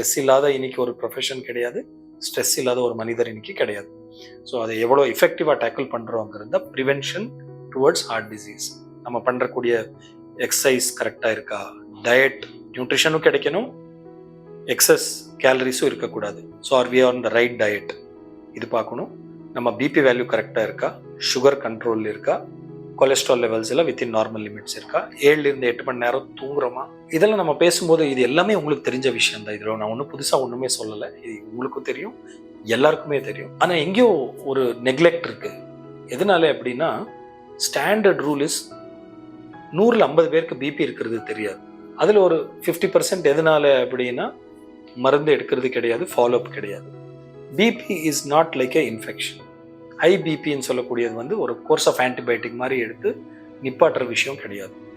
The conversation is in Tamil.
ஸ்ட்ரெஸ் இல்லாத இன்னைக்கு ஒரு ப்ரொஃபஷன் கிடையாது. ஸ்ட்ரெஸ் இல்லாத ஒரு மனிதர் இன்னைக்கு கிடையாது. ஸோ அதை எவ்வளோ எஃபெக்டிவாக டேக்கிள் பண்ணுறோங்கிறது தான் ப்ரிவென்ஷன் டுவர்ட்ஸ் ஹார்ட் டிசீஸ் நம்ம பண்ணுறக்கூடிய எக்ஸசைஸ் கரெக்டாக இருக்கா? டயட் நியூட்ரிஷனும் கிடைக்கணும். எக்ஸஸ் கேலரிஸும் இருக்கக்கூடாது. So are we on the right diet இது பார்க்கணும். நம்ம பிபி வேல்யூ கரெக்டாக இருக்கா? சுகர் கண்ட்ரோல் இருக்கா? கொலஸ்ட்ரால் லெவல்ஸ் எல்லாம் வித்தின் நார்மல் லிமிட்ஸ் இருக்கா? ஏழுலேருந்து எட்டு மணி நேரம் தூங்குறோமா? இதெல்லாம் நம்ம பேசும்போது இது எல்லாமே உங்களுக்கு தெரிஞ்ச விஷயம் தான். இதில் நான் ஒன்றும் புதுசாக ஒன்றுமே சொல்லலை. இது உங்களுக்கும் தெரியும் எல்லாருக்குமே தெரியும். ஆனால் எங்கேயோ ஒரு நெக்லெக்ட் இருக்குது எதனால அப்படின்னா ஸ்டாண்டர்ட் ரூல் இஸ் நூறில் ஐம்பது பேருக்கு பிபி இருக்கிறது தெரியாது. அதில் ஒரு ஃபிஃப்டி பர்சன்ட் எதனால அப்படின்னா மருந்து எடுக்கிறது கிடையாது ஃபாலோஅப் கிடையாது. BP is not like a infection ஐபிபின்னு சொல்லக்கூடியது வந்து ஒரு கோர்ஸ் ஆஃப் ஆன்டிபயோட்டிக் மாதிரி எடுத்து நிப்பாட்டுற விஷயம் கிடையாது.